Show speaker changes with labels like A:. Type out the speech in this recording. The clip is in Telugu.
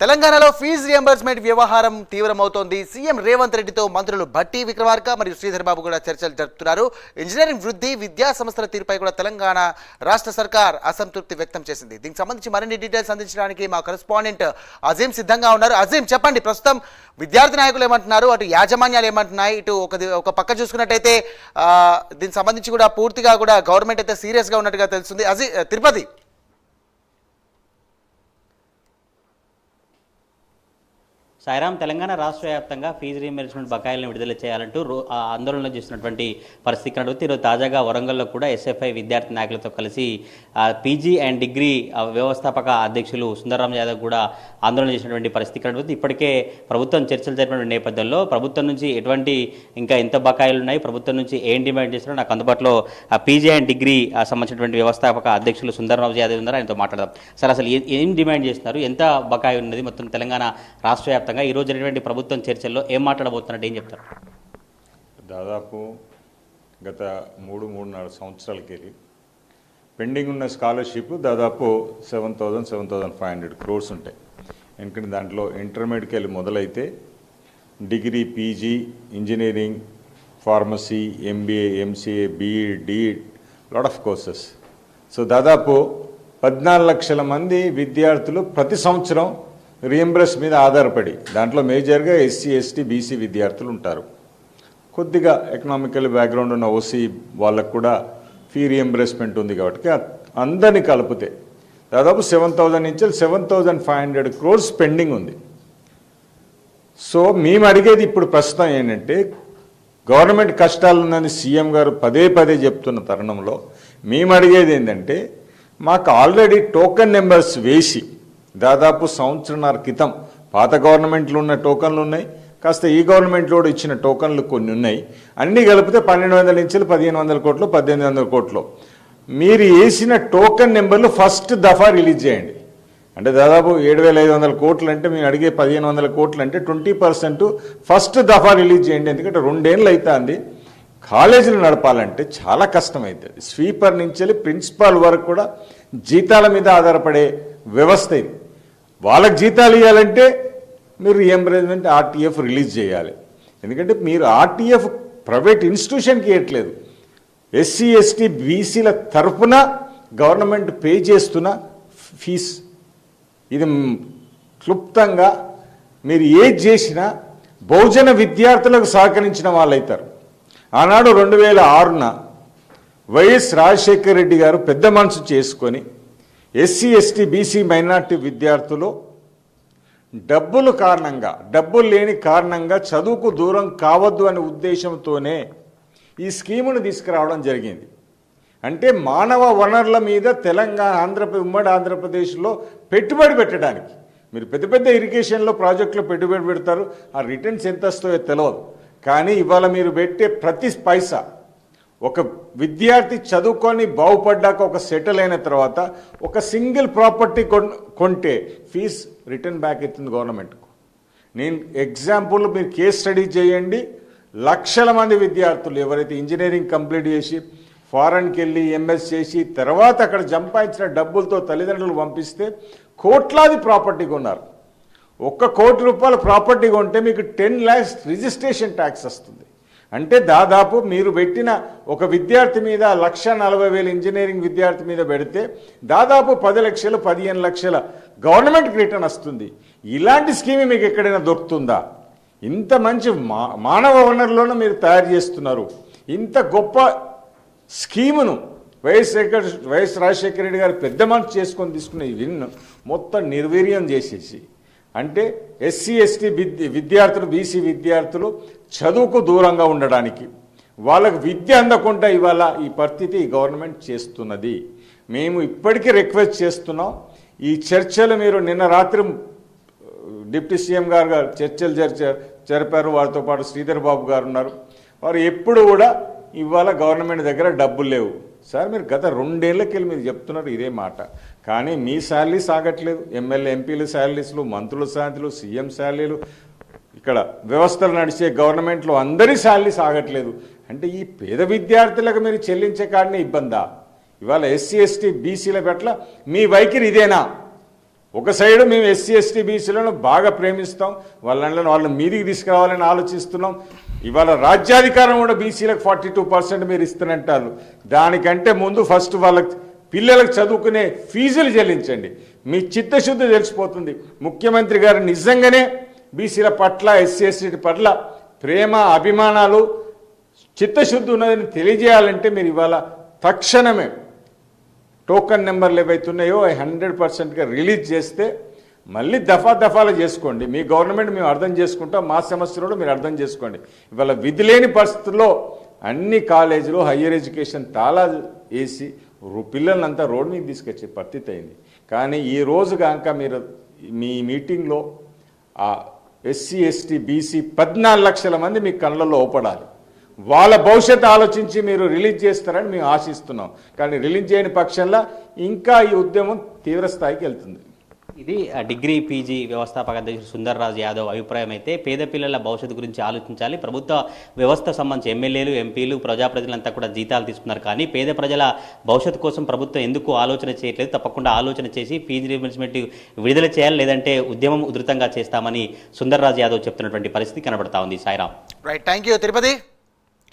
A: తెలంగాణలో ఫీజు రియంబర్స్మెంట్ వ్యవహారం తీవ్రమవుతోంది. సీఎం రేవంత్ రెడ్డితో మంత్రులు భట్టి విక్రమార్క మరియు శ్రీధర్ బాబు కూడా చర్చలు జరుపుతున్నారు. ఇంజనీరింగ్ వృద్ధి విద్యా సంస్థల తీరుపై కూడా తెలంగాణ రాష్ట్ర సర్కార్ అసంతృప్తి వ్యక్తం చేసింది. దీనికి సంబంధించి మరిన్ని డీటెయిల్స్ అందించడానికి మా కరెస్పాండెంట్ అజీం సిద్ధంగా ఉన్నారు. అజీం చెప్పండి. ప్రస్తుతం విద్యార్థి నాయకులు ఏమంటున్నారు? అటు యాజమాన్యాలు ఏమంటున్నాయి? ఇటు ఒక ఒక పక్క చూసుకున్నట్టయితే దీనికి సంబంధించి కూడా పూర్తిగా కూడా గవర్నమెంట్ అయితే సీరియస్గా ఉన్నట్టుగా తెలుస్తుంది. అజీ తిరుపతి.
B: సాయిరాం తెలంగాణ రాష్ట్ర వ్యాప్తంగా ఫీజు రీఎంబర్స్మెంట్ బకాయిలను విడుదల చేయాలంటూ రో- ఆందోళనలు ఆందోళన చేస్తున్నటువంటి పరిస్థితి కనబడుతుంది ఈరోజు తాజాగా వరంగల్లో కూడా ఎస్ఎఫ్ఐ విద్యార్థి నాయకులతో కలిసి పీజీ అండ్ డిగ్రీ వ్యవస్థాపక అధ్యక్షులు సుందరరాం యాదవ్ కూడా ఆందోళన చేసినటువంటి పరిస్థితి కనబడుతుంది ఇప్పటికే ప్రభుత్వం చర్చలు జరిపిన నేపథ్యంలో ప్రభుత్వం నుంచి ఎటువంటి ఇంకా ఎంత బకాయిలు ఉన్నాయి? ప్రభుత్వం నుంచి ఏం డిమాండ్ చేస్తున్నారో నాకు అందుబాటులో ఆ పీజీ అండ్ డిగ్రీ సంబంధించినటువంటి వ్యవస్థాపక అధ్యక్షులు సుందరరావు యాదవ్ ఉన్నారు ఆయనతో మాట్లాడదాం. సార్ అసలు ఏం డిమాండ్ చేస్తున్నారు? ఎంత బకాయి ఉన్నది? మొత్తం తెలంగాణ రాష్ట్ర వ్యాప్తంగా ఈ రోజు జరిగినటువంటి ప్రభుత్వం చర్చల్లో ఏం మాట్లాడబోతున్నట్టు ఏం చెప్తారు?
C: దాదాపు గత మూడు మూడున్నర సంవత్సరాలకి వెళ్ళి పెండింగ్ ఉన్న స్కాలర్షిప్ దాదాపు seven thousand seven thousand five hundred crores ఉంటాయి. ఎందుకంటే దాంట్లో ఇంటర్మీడియట్కి వెళ్ళి మొదలైతే degree PG engineering pharmacy MBA MCA BE DEd lot of courses. So దాదాపు పద్నాలుగు లక్షల మంది విద్యార్థులు ప్రతి సంవత్సరం రియంబ్రస్ మీద ఆధారపడి. దాంట్లో మేజర్గా ఎస్సీ ఎస్టీ బీసీ విద్యార్థులు ఉంటారు. కొద్దిగా ఎకనామికల్ బ్యాక్గ్రౌండ్ ఉన్న ఓసీ వాళ్ళకు కూడా ఫీ రియంబర్స్మెంట్ ఉంది కాబట్టి అందరినీ కలిపితే దాదాపు సెవెన్ థౌజండ్ నుంచి seven thousand five hundred crores pending ఉంది. సో మేము అడిగేది ఇప్పుడు ప్రస్తుతం ఏంటంటే గవర్నమెంట్ కష్టాలు ఉందని సీఎం గారు పదే పదే చెప్తున్న తరుణంలో మేము అడిగేది ఏంటంటే మాకు ఆల్రెడీ టోకెన్ నెంబర్స్ వేసి దాదాపు సంవత్సరంన్నర క్రితం పాత గవర్నమెంట్లు ఉన్న టోకన్లు ఉన్నాయి. కాస్త ఈ గవర్నమెంట్లో కూడా ఇచ్చిన టోకన్లు కొన్ని ఉన్నాయి. అన్నీ కలిపితే పన్నెండు వందల నుంచి పదిహేను వందల కోట్లు పద్దెనిమిది వందల కోట్లు. మీరు వేసిన టోకెన్ నెంబర్లు ఫస్ట్ దఫా రిలీజ్ చేయండి. అంటే దాదాపు ఏడు వేల ఐదు వందల కోట్లు అంటే మేము అడిగే పదిహేను వందల కోట్లు అంటే ట్వంటీ పర్సెంట్ ఫస్ట్ దఫా రిలీజ్ చేయండి. ఎందుకంటే రెండేళ్ళు అవుతుంది కాలేజీలు నడపాలంటే చాలా కష్టం అవుతుంది స్వీపర్ నుంచి వెళ్ళి ప్రిన్సిపాల్ వరకు కూడా జీతాల మీద ఆధారపడే వ్యవస్థ ఇది. వాళ్ళకి జీతాలు ఇవ్వాలంటే మీరు రియంబర్స్మెంట్ ఆర్టీఎఫ్ రిలీజ్ చేయాలి. ఎందుకంటే మీరు ఆర్టీఎఫ్ ప్రైవేట్ ఇన్స్టిట్యూషన్కి ఇవ్వట్లేదు ఎస్సీ ఎస్టీ బీసీల తరఫున గవర్నమెంట్ పే చేస్తున్న ఫీజ్ ఇది క్లుప్తంగా మీరు ఏది చేసినా బహుజన విద్యార్థులకు సహకరించిన వాళ్ళు అవుతారు ఆనాడు రెండు వేల ఆరున వైఎస్ రాజశేఖర రెడ్డి గారు పెద్ద మనసు చేసుకొని ఎస్సీ ఎస్టీ బీసీ మైనార్టీ విద్యార్థులు డబ్బులు కారణంగా డబ్బులు లేని కారణంగా చదువుకు దూరం కావద్దు అనే ఉద్దేశంతోనే ఈ స్కీమును తీసుకురావడం జరిగింది. అంటే మానవ వనరుల మీద తెలంగాణ ఆంధ్రప్రదేశ్ ఉమ్మడి ఆంధ్రప్రదేశ్లో పెట్టుబడి పెట్టడానికి. మీరు పెద్ద పెద్ద ఇరిగేషన్లో ప్రాజెక్టులో పెట్టుబడి పెడతారు ఆ రిటర్న్స్ ఎంత వస్తాయో తెలియదు కానీ ఇవాళ మీరు పెట్టే ప్రతి పైసా ఒక విద్యార్థి చదువుకొని బాగుపడ్డాక ఒక సెటిల్ అయిన తర్వాత ఒక సింగిల్ ప్రాపర్టీ కొన్ కొంటే ఫీజ్ రిటర్న్ బ్యాక్ అవుతుంది గవర్నమెంట్కు. నేను ఎగ్జాంపుల్ మీరు కేస్ స్టడీ చేయండి. లక్షల మంది విద్యార్థులు ఎవరైతే ఇంజనీరింగ్ కంప్లీట్ చేసి ఫారెన్కి వెళ్ళి ఎంఎస్ చేసి తర్వాత అక్కడ సంపాదించిన డబ్బులతో తల్లిదండ్రులు పంపిస్తే కోట్లాది ప్రాపర్టీ కొన్నారు. ఒక్క కోటి రూపాయల ప్రాపర్టీ కొంటే మీకు టెన్ ల్యాక్స్ రిజిస్ట్రేషన్ ట్యాక్స్ వస్తుంది. అంటే దాదాపు మీరు పెట్టిన ఒక విద్యార్థి మీద లక్ష నలభై వేల ఇంజనీరింగ్ విద్యార్థి మీద పెడితే దాదాపు పది లక్షలు పదిహేను లక్షల గవర్నమెంట్కి రిటర్న్ వస్తుంది. ఇలాంటి స్కీమ్ మీకు ఎక్కడైనా దొరుకుతుందా? ఇంత మంచి మా మానవ వనరులను మీరు తయారు చేస్తున్నారు. ఇంత గొప్ప స్కీమును వైఎస్ శేఖర్ వైఎస్ రాజశేఖర రెడ్డి గారు పెద్ద మనసు చేసుకొని తీసుకునే విన్ను మొత్తం నిర్వీర్యం చేసేసి అంటే ఎస్సీ ఎస్టీ విద్య విద్యార్థులు బీసీ విద్యార్థులు చదువుకు దూరంగా ఉండడానికి వాళ్ళకు విద్య అందకుండా ఇవాళ ఈ పరిస్థితి గవర్నమెంట్ చేస్తున్నది. మేము ఇప్పటికీ రిక్వెస్ట్ చేస్తున్నాం ఈ చర్చలు మీరు నిన్న రాత్రి డిప్యూటీ సీఎం గారు గారు చర్చలు జరిపారు వారితో పాటు శ్రీధర్ బాబు గారు ఉన్నారు. వారు ఎప్పుడు కూడా ఇవాళ గవర్నమెంట్ దగ్గర డబ్బులు లేవు. సార్ మీరు గత రెండేళ్ళకెళ్ళి మీరు చెప్తున్నారు ఇదే మాట. కానీ మీ శాలరీస్ ఆగట్లేదు ఎమ్మెల్యే ఎంపీల శాలరీస్లు మంత్రుల శాలరీలు సీఎం శాలరీలు. ఇక్కడ వ్యవస్థలు నడిచే గవర్నమెంట్లో అందరి శాలరీస్ ఆగట్లేదు అంటే ఈ పేద విద్యార్థులకు మీరు చెల్లించే కాడనే ఇబ్బందా? ఇవాళ ఎస్సీ ఎస్టీ బీసీల పట్ల మీ వైఖరి ఇదేనా? ఒక సైడు మేము ఎస్సీ ఎస్టీ బీసీలను బాగా ప్రేమిస్తాం. వాళ్ళని వాళ్ళని మీదికి తీసుకురావాలని ఆలోచిస్తున్నాం. ఇవాళ రాజ్యాధికారం కూడా బీసీలకు ఫార్టీ టూ పర్సెంట్ మీరు ఇస్తున్నట్టారు దానికంటే ముందు ఫస్ట్ వాళ్ళకి పిల్లలకు చదువుకునే ఫీజులు చెల్లించండి. మీ చిత్తశుద్ధి తెలిసిపోతుంది. ముఖ్యమంత్రి గారు నిజంగానే బీసీల పట్ల ఎస్సీ ఎస్టీ పట్ల ప్రేమ అభిమానాలు చిత్తశుద్ధి ఉన్నదని తెలియజేయాలంటే మీరు ఇవాళ తక్షణమే టోకన్ నెంబర్లు ఏవైతున్నాయో అవి హండ్రెడ్ పర్సెంట్గా రిలీజ్ చేస్తే మళ్ళీ దఫా దఫాలు చేసుకోండి. మీ గవర్నమెంట్ మేము అర్థం చేసుకుంటాం మా సమస్యలు కూడా మీరు అర్థం చేసుకోండి. ఇవాళ విధి లేని పరిస్థితుల్లో అన్ని కాలేజీలు హయ్యర్ ఎడ్యుకేషన్ తాళా వేసి పిల్లలంతా రోడ్ మీద తీసుకొచ్చే పరిస్థితి అయింది. కానీ ఈ రోజు కనుక మీరు మీ మీటింగ్లో ఆ ఎస్సీ ఎస్టీ బీసీ పద్నాలుగు లక్షల మంది మీ కళ్ళల్లో ఓపడాలి. వాళ్ళ భవిష్యత్తు ఆలోచించి మీరు రిలీజ్ చేస్తారని మేము ఆశిస్తున్నాం. కానీ రిలీజ్ చేయని పక్షంలో ఇంకా ఈ ఉద్యమం తీవ్ర స్థాయికి వెళ్తుంది.
B: ఇది ఆ, డిగ్రీ పీజీ వ్యవస్థాపక అధ్యక్షుడు సుందర్ రాజ్ యాదవ్ అభిప్రాయం అయితే పేద పిల్లల భవిష్యత్తు గురించి ఆలోచించాలి. ప్రభుత్వ వ్యవస్థ సంబంధించి ఎమ్మెల్యేలు ఎంపీలు ప్రజాప్రతినిధులంతా కూడా జీతాలు తీసుకున్నారు కానీ పేద ప్రజల భవిష్యత్తు కోసం ప్రభుత్వం ఎందుకు ఆలోచన చేయట్లేదు? తప్పకుండా ఆలోచన చేసి ఫీజు రీఎంబర్స్మెంట్ విడుదల చేయాలి లేదంటే ఉద్యమం ఉధృతంగా చేస్తామని సుందర్ రాజ్ యాదవ్ చెప్తున్నటువంటి పరిస్థితి కనబడతా ఉంది. Sairam.
A: Right thank you Tirupati?